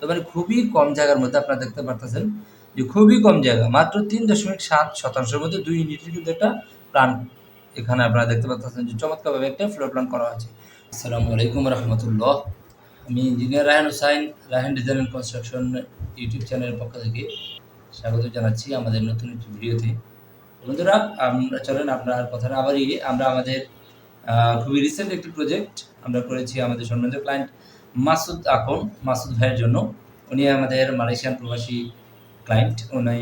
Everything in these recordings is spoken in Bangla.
তো মানে খুবই কম জায়গার মধ্যে আপনারা দেখতে পারতেছেন যে খুবই কম জায়গা, মাত্র তিন দশমিক সাত শতাংশের মধ্যে দুই ইউনিটের কিন্তু একটা প্ল্যান এখানে আপনারা দেখতে পাচ্ছেন যে চমৎকারভাবে একটা ফ্লোর প্ল্যান করা আছে আসসালামু আলাইকুম রহমতুল্লাহ। আমি engineer Raihan Hossain, Raihan design and construction YouTube চ্যানেলের পক্ষ থেকে স্বাগত জানাচ্ছি আমাদের নতুন একটি ভিডিওতে। বন্ধুরা, আমরা চলেন আপনার কথা না আবারই আমরা আমাদের খুবই রিসেন্ট একটি প্রজেক্ট আমরা করেছি আমাদের সম্মানিত ক্লায়েন্ট মাসুদ আকন মাসুদ ভাইয়ের জন্য। উনি আমাদের মালয়েশিয়ান প্রবাসী ক্লায়েন্ট উনি,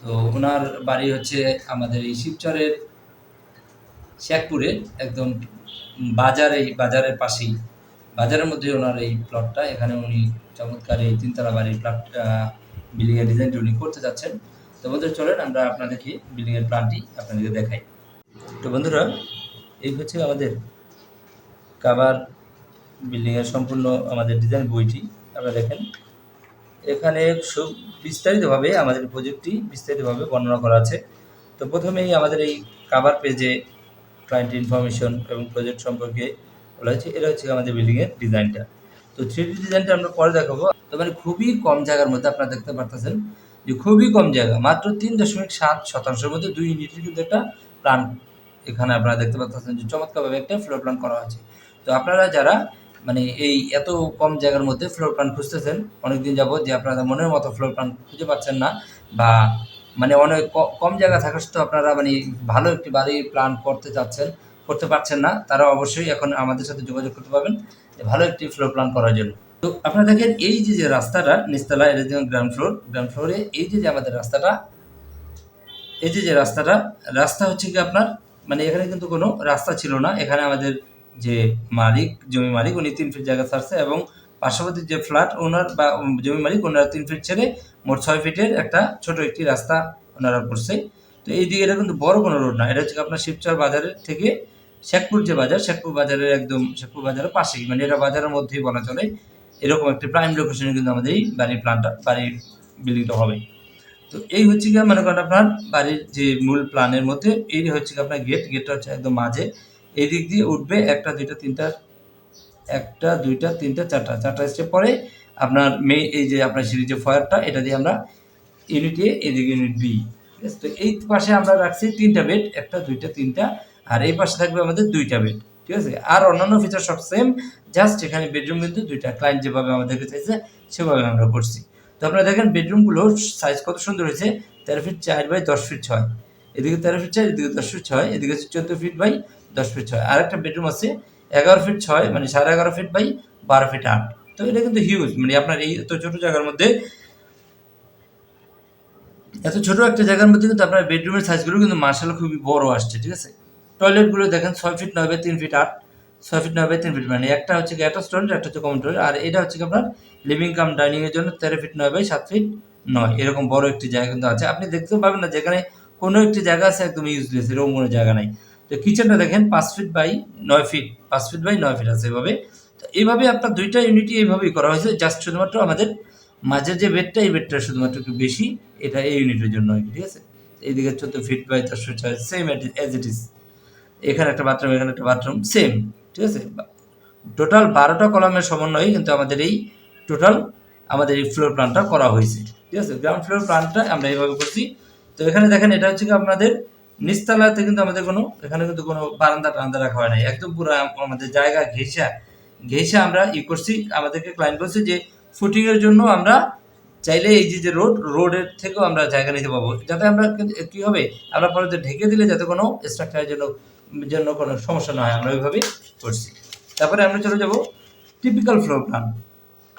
তো ওনার বাড়ি হচ্ছে আমাদের এই শিবচরের শেখপুরে, একদম বাজারে বাজারের পাশেই। বাজারের মধ্যে ওনার এই প্লটটা এখানে উনি চমৎকার এই তিনতলা বাড়ির প্লট বিল্ডিংয়ের ডিজাইনটি উনি করতে যাচ্ছেন। তো বন্ধুরা, চলেন আমরা আপনাদেরকে বিল্ডিংয়ের প্ল্যানটি আপনাদেরকে দেখাই। তো বন্ধুরা, এই হচ্ছে আমাদের কাবার বিল্ডিংয়ের সম্পূর্ণ আমাদের ডিজাইন বইটি, আপনারা দেখেন। এখানে সব বিস্তারিতভাবে আমাদের প্রজেক্টটি বিস্তারিতভাবে বর্ণনা করা আছে। তো প্রথমেই আমাদের এই কাভার পেজে ক্লায়েন্ট ইনফরমেশন এবং প্রজেক্ট সম্পর্কে বলা হয়েছে, এটা হচ্ছে আমাদের বিল্ডিংয়ের ডিজাইনটা তো থ্রি ডিজাইনটা আমরা পরে দেখাবো। তো মানে খুবই কম জায়গার মধ্যে আপনারা দেখতে পারতেছেন যে খুবই কম জায়গা, মাত্র তিন দশমিক সাত শতাংশের মধ্যে দুই ইউনিটের কিন্তু একটা প্ল্যান এখানে আপনারা দেখতে পাচ্ছেন যে চমৎকারভাবে একটা ফ্লোর প্ল্যান করা আছে তো আপনারা যারা মানে এই এত কম জায়গার মধ্যে ফ্লোর প্ল্যান খুঁজতেছেন। অনেকদিন যাবত যে আপনারা মনের মতো ফ্লোর প্ল্যান খুঁজে পাচ্ছেন না বা মানে অনেক কম জায়গা থাকা সত্ত্বেও আপনারা মানে ভালো একটি বাড়ি প্ল্যান করতে চাচ্ছেন, করতে পারছেন না, তারা অবশ্যই এখন আমাদের সাথে যোগাযোগ করতে পারবেন ভালো একটি ফ্লোর প্ল্যান করার জন্য। তো আপনারা দেখেন এই যে যে রাস্তাটা, নিচতলা, এটা গ্রাউন্ড ফ্লোর গ্রাউন্ড ফ্লোরে এই যে যে আমাদের রাস্তাটা, এই যে যে রাস্তাটা, রাস্তা হচ্ছে কি আপনার মানে এখানে কিন্তু কোনো রাস্তা ছিল না, এখানে আমাদের যে মালিক, জমি মালিক উনি তিন ফিট জায়গা ছাড়ছে এবং পার্শ্ববর্তী যে ফ্ল্যাট ওনার বা জমি মালিক ওনারা তিন ফিট ছেড়ে মোট ছয় ফিটের একটা ছোট একটি রাস্তা ওনারা করছে। তো এই দিকে এটা কিন্তু বড় কোনো রোড না, এটা হচ্ছে আপনার শিবচর বাজারের থেকে শেখপুর যে বাজার, শেখপুর বাজারের একদম শেখপুর বাজারের পাশেই মানে এটা বাজারের মধ্যেই বলা চলে। এরকম একটি প্রাইম লোকেশনে কিন্তু আমাদের এই বাড়ির প্ল্যানটা বাড়ির বিল্ডিংটা হবে। তো এই হচ্ছে কি মনে করেন আপনার বাড়ির যে মূল প্ল্যানের মধ্যে, এই হচ্ছে কি আপনার গেট গেটটা হচ্ছে একদম মাঝে। এই দিক দিয়ে উঠবে একটা, দুইটা, তিনটা, একটা, দুইটা, তিনটা, চারটা। চারটা স্টেপ পরে আপনার মে এই যে আপনার সিঁড়ি যে ফয়ারটা এটা দিয়ে আমরা ইউনিট এ এদিকে ইউনিট বি ঠিক আছে? তো এই পাশে আমরা রাখছি তিনটা বেড একটা, দুইটা, তিনটা, আর এই পাশে থাকবে আমাদের দুইটা বেড ঠিক আছে? আর অন্যান্য ফিচার সব সেম জাস্ট এখানে বেডরুম কিন্তু দুইটা। ক্লায়েন্ট যেভাবে আমাদেরকে চাইছে, সেভাবে আমরা করছি। তো আপনারা দেখেন বেডরুমগুলোর সাইজ কত সুন্দর হয়েছে, তেরো ফিট চার বাই দশ ফিট ছয়। এদিকে তেরো ফিট চার, এদিকে দশ ফিট ছয়, এদিকে চোদ্দ ফিট বাই দশ ফিট ছয়। আর একটা বেডরুম আছে, এগারো ফিট ছয় মানে সাড়ে এগারো ফিট বাই বারো ফিট আট। তো এটা কিন্তু হিউজ মানে আপনার এই এত ছোটো জায়গার মধ্যে, এত ছোট একটা জায়গার মধ্যে কিন্তু আপনার বেডরুমের সাইজগুলো কিন্তু মার্শাল খুবই বড় আসছে, ঠিক আছে? টয়লেটগুলো দেখেন ছয় ফিট নয় বাই তিন ফিট আট, ছয় ফিট নয় বাই তিন ফিট মানে একটা হচ্ছে অ্যাটাচ টয়লেট একটা হচ্ছে কমন টয়লেট আর এটা হচ্ছে আপনার লিভিং কাম ডাইনিং এর জন্য তেরো ফিট নয় বাই সাত ফিট নয়। এরকম বড় একটি জায়গা কিন্তু আছে। আপনি দেখতে পাবেন না যেখানে কোনো একটি জায়গা আছে একদম ইউজলেস এরকম কোনো জায়গা নাই। তো কিচেনটা দেখেন, পাঁচ ফিট বাই নয় ফিট পাঁচ ফিট বাই নয় ফিট আছে এভাবে। তো এইভাবে আপনার দুইটা ইউনিটই এইভাবেই করা হয়েছে জাস্ট শুধুমাত্র আমাদের মাঝের যে বেডটা এই বেডটা শুধুমাত্র একটু বেশি, এটা এই ইউনিটের জন্য, ঠিক আছে? এইদিকে চোদ্দ ফিট বাই ফিট ছয় সেম এজ ইট ইজ এখানে একটা বাথরুম এখানে একটা বাথরুম সেম ঠিক আছে? টোটাল বারোটা কলামের সমন্বয়ে কিন্তু আমাদের এই টোটাল আমাদের এই ফ্লোর প্ল্যানটা করা হয়েছে, ঠিক আছে? গ্রাউন্ড ফ্লোর প্ল্যানটা আমরা এইভাবে করছি। তো এখানে দেখেন, এটা হচ্ছে কি আপনাদের নিচতলাতে কিন্তু আমাদের কোনো, এখানে কিন্তু কোনো বারান্দা টারান্দা রাখা হয় নাই। একদম পুরো আমাদের জায়গা ঘেঁষা। ঘেঁষা আমরা ই করছি, আমাদেরকে ক্লায়েন্ট বলছে যে ফুটিং এর জন্য আমরা চাইলে এই যে যে রোড রোডের থেকেও আমরা জায়গা নিতে পারব। যাতে আমরা কি হবে? আমরা পরে ঢেকে দিলে যাতে কোনো স্ট্রাকচারের জন্য জন্য কোনো সমস্যা না হয়। আমরা ওইভাবেই করছি। তারপরে আমরা চলে যাব টিপিক্যাল ফ্লোর প্ল্যান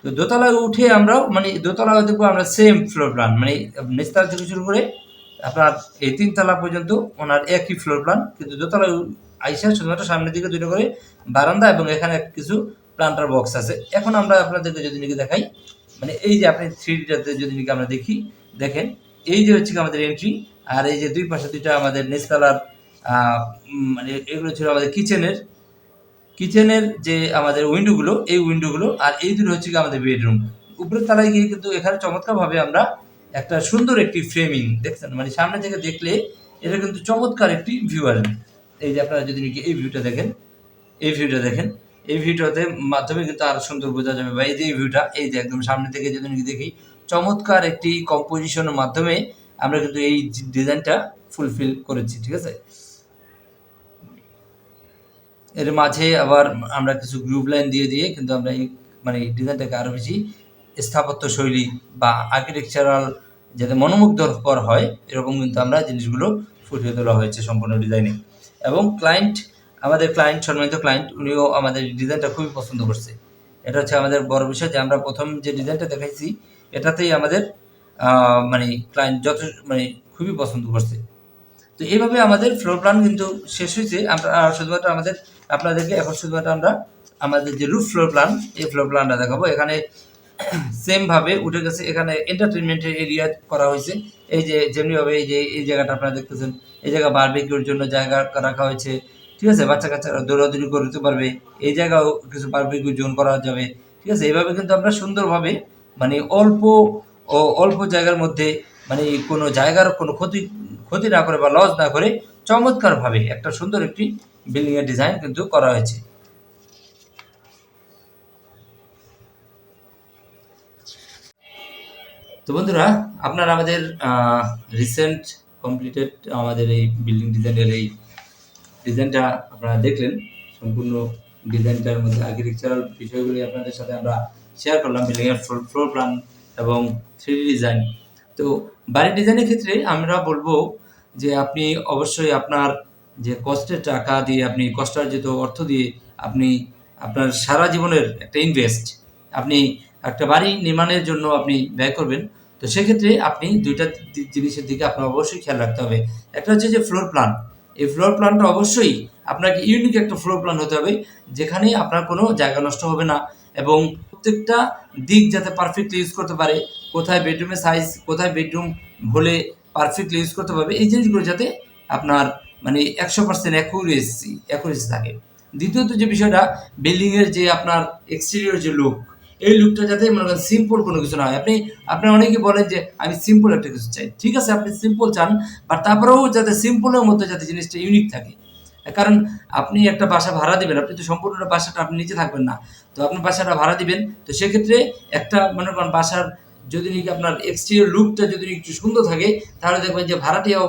তো দোতলায় উঠে আমরাও মানে দোতলায় দেখব আমরা সেম ফ্লোর প্ল্যান মানে নিচতলা থেকে শুরু করে আপনার এই তিনতলা পর্যন্ত ওনার একই ফ্লোর প্ল্যান কিন্তু দোতলায় উ- আইসা শুধুমাত্র সামনের দিকে দুটো করে বারান্দা এবং এখানে কিছু প্লান্টার বক্স আছে। এখন আমরা আপনাদেরকে যদি নাকি দেখাই মানে এই যে আপনি থ্রি ডিটাতে যদি নাকি আমরা দেখি, দেখেন, এই যে হচ্ছে আমাদের এন্ট্রি আর এই যে দুই পাশে দুইটা আমাদের নিচতলার মানে এগুলো ছিল আমাদের কিচেনের কিচেনের যে আমাদের উইন্ডোগুলো এই উইন্ডোগুলো আর এই দুটো হচ্ছে আমাদের বেডরুম উপরের তলায় গিয়ে কিন্তু এখানে চমৎকারভাবে আমরা একটা সুন্দর একটি ফ্রেমিং দেখছেন? মানে সামনে থেকে দেখলে এটা কিন্তু চমৎকার একটি ভিউ আসবে। এই যে আপনারা যদি নাকি এই ভিউটা দেখেন, এই ভিউটা দেখেন, এই ভিউটাতে মাধ্যমে কিন্তু আরও সুন্দর বোঝা যাবে। বা এই যে ভিউটা এই যে একদম সামনে থেকে যদি নাকি দেখি, চমৎকার একটি কম্পোজিশনের মাধ্যমে আমরা কিন্তু এই ডিজাইনটা ফুলফিল করেছি, ঠিক আছে? এর মাঝে আবার আমরা কিছু গ্রুপ লাইন দিয়ে দিয়ে কিন্তু আমরা এই মানে ডিজাইনটাকে আরও বেশি স্থাপত্য শৈলী বা আর্কিটেকচারাল যাতে মনোমুগ্ধকর হয়, এরকম কিন্তু আমরা জিনিসগুলো ফুটিয়ে তোলা হয়েছে সম্পূর্ণ ডিজাইনে এবং ক্লায়েন্ট আমাদের ক্লায়েন্ট সম্মানিত ক্লায়েন্ট উনিও আমাদের ডিজাইনটা খুবই পছন্দ করছে। এটা হচ্ছে আমাদের বড় বিষয় যে আমরা প্রথম যে ডিজাইনটা দেখাইছি, এটাতেই আমাদের মানে ক্লায়েন্ট যত মানে খুবই পছন্দ করছে। তো এইভাবে আমাদের ফ্লোর প্ল্যান কিন্তু শেষ হয়েছে। আমরা শুধুমাত্র আমাদের, আপনাদেরকে এখন শুধুমাত্র আমরা আমাদের যে রুফ ফ্লোর প্ল্যান এই ফ্লোর প্ল্যানটা দেখাবো। এখানে সেম ভাবে উঠে গেছে। এখানে এন্টারটেনমেন্টের এরিয়া করা হয়েছে। এই যে যেমনিভাবে এই যে, এই জায়গাটা আপনারা দেখতেছেন, এই জায়গা বারবিকিউর জন্য জায়গা রাখা হয়েছে। ঠিক আছে? বাচ্চা কাচ্চারা দৌড়াদৌড়ি করতে পারবে। এই জায়গাও কিছু বারবিকিউ জোন করা যাবে। ঠিক আছে? এইভাবে কিন্তু আমরা সুন্দরভাবে মানে অল্প ও অল্প জায়গার মধ্যে মানে কোনো জায়গার কোনো ক্ষতি ক্ষতি না করে বা লস না করে চমৎকারভাবে একটা সুন্দর একটি বিল্ডিং এর ডিজাইন কিন্তু করা হয়েছে। তো বন্ধুরা, আপনারা আমাদের রিসেন্ট কমপ্লিটেড আমাদের এই বিল্ডিং ডিজাইনের এই ডিজাইনটা আপনারা দেখলেন। সম্পূর্ণ ডিজাইনটার মধ্যে আর্কিটেকচারাল বিষয়গুলি আপনাদের সাথে আমরা শেয়ার করলাম বিল্ডিংয়ের ফ্লোর প্ল্যান এবং থ্রি ডিজাইন তো বাড়ির ডিজাইনের ক্ষেত্রে আমরা বলব যে আপনি অবশ্যই আপনার যে কষ্টের টাকা দিয়ে আপনি, কষ্টার্জিত অর্থ দিয়ে আপনি আপনার সারা জীবনের একটা ইনভেস্ট আপনি একটা বাড়ি নির্মাণের জন্য আপনি ব্যয় করবেন। তো সেক্ষেত্রে আপনি দুইটা জিনিসের দিকে আপনার অবশ্যই খেয়াল রাখতে হবে। একটা হচ্ছে যে ফ্লোর প্ল্যান এই ফ্লোর প্ল্যানটা অবশ্যই আপনাকে ইউনিক একটা ফ্লোর প্ল্যান হতে হবে, যেখানে আপনার কোনো জায়গা নষ্ট হবে না এবং প্রত্যেকটা দিক যাতে পারফেক্টলি ইউজ করতে পারে। কোথায় বেডরুমের সাইজ কোথায় বেডরুম হলে পারফেক্টলি ইউজ করতে পারবে, এই জিনিসগুলো যাতে আপনার মানে একশো পার্সেন্ট অ্যাকুরেসি অ্যাকুরেসি থাকে। দ্বিতীয়ত যে বিষয়টা বিল্ডিংয়ের যে আপনার এক্সটেরিয়র যে লুক এই লুকটা যাতে মনে করেন সিম্পল কোনো কিছু না হয়। আপনি আপনি অনেকে বলেন যে, আমি সিম্পল একটা কিছু চাই। ঠিক আছে, আপনি সিম্পল চান বাট তারপরেও যাতে সিম্পলের মধ্যে যাতে জিনিসটা ইউনিক থাকে। কারণ আপনি একটা বাসা ভাড়া দিবেন, আপনি তো সম্পূর্ণ বাসাটা আপনি নিচে থাকবেন না। তো আপনি বাসাটা ভাড়া দিবেন, তো সেক্ষেত্রে একটা মনে করেন বাসার যদি নাকি আপনার এক্সটেরিয়র লুকটা যদি একটু সুন্দর থাকে, তাহলে দেখবেন যে ভাড়াটিয়াও,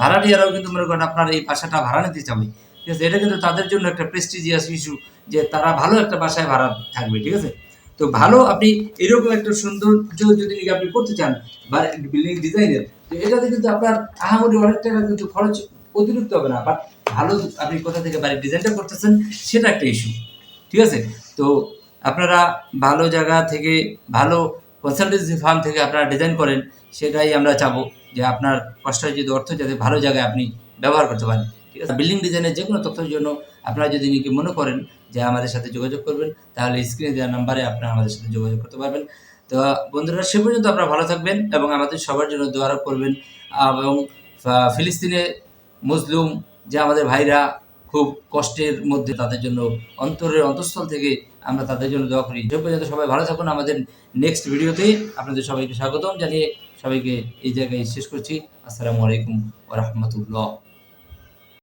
ভাড়াটিয়ারাও কিন্তু মনে করেন আপনার এই বাসাটা ভাড়া নিতে চাবে। ঠিক আছে, এটা কিন্তু তাদের জন্য একটা প্রেস্টিজিয়াস ইস্যু যে তারা ভালো একটা বাসায় ভাড়া থাকবে, ঠিক আছে? তো ভালো, আপনি এরকম একটা সৌন্দর্য যদি আপনি করতে চান, বা বিল্ডিং ডিজাইনের তো এটাতে কিন্তু আপনার আহামরি অনেক টাকা কিন্তু খরচ অতিরিক্ত হবে না বাট ভালো আপনি কোথা থেকে বাড়ির ডিজাইনটা করতেছেন, সেটা একটা ইস্যু ঠিক আছে? তো আপনারা ভালো জায়গা থেকে, ভালো কনসালটেন্সি ফার্ম থেকে আপনারা ডিজাইন করেন, সেটাই আমরা চাবো যে আপনার কষ্টার্জিত অর্থ যাতে ভালো জায়গায় আপনি ব্যবহার করতে পারেন। বিল্ডিং ডিজাইনের যে কোনো তথ্যের জন্য আপনারা যদি নাকি মনে করেন যে আমাদের সাথে যোগাযোগ করবেন, তাহলে স্ক্রিনে দেওয়া নাম্বারে আপনারা আমাদের সাথে যোগাযোগ করতে পারবেন। তো বন্ধুরা, সে পর্যন্ত আপনারা ভালো থাকবেন এবং আমাদের সবার জন্য দোয়া করবেন। এবং ফিলিস্তিনে মুসলিম যে আমাদের ভাইরা খুব কষ্টের মধ্যে তাদের জন্য অন্তরের অন্তঃস্থল থেকে আমরা তাদের জন্য দোয়া করি। সে পর্যন্ত সবাই ভালো থাকুন। আমাদের নেক্সট ভিডিওতে আপনাদের সবাইকে স্বাগতম জানিয়ে সবাইকে এই জায়গায় শেষ করছি। আসসালামু আলাইকুম ওরহমতুল্লাহ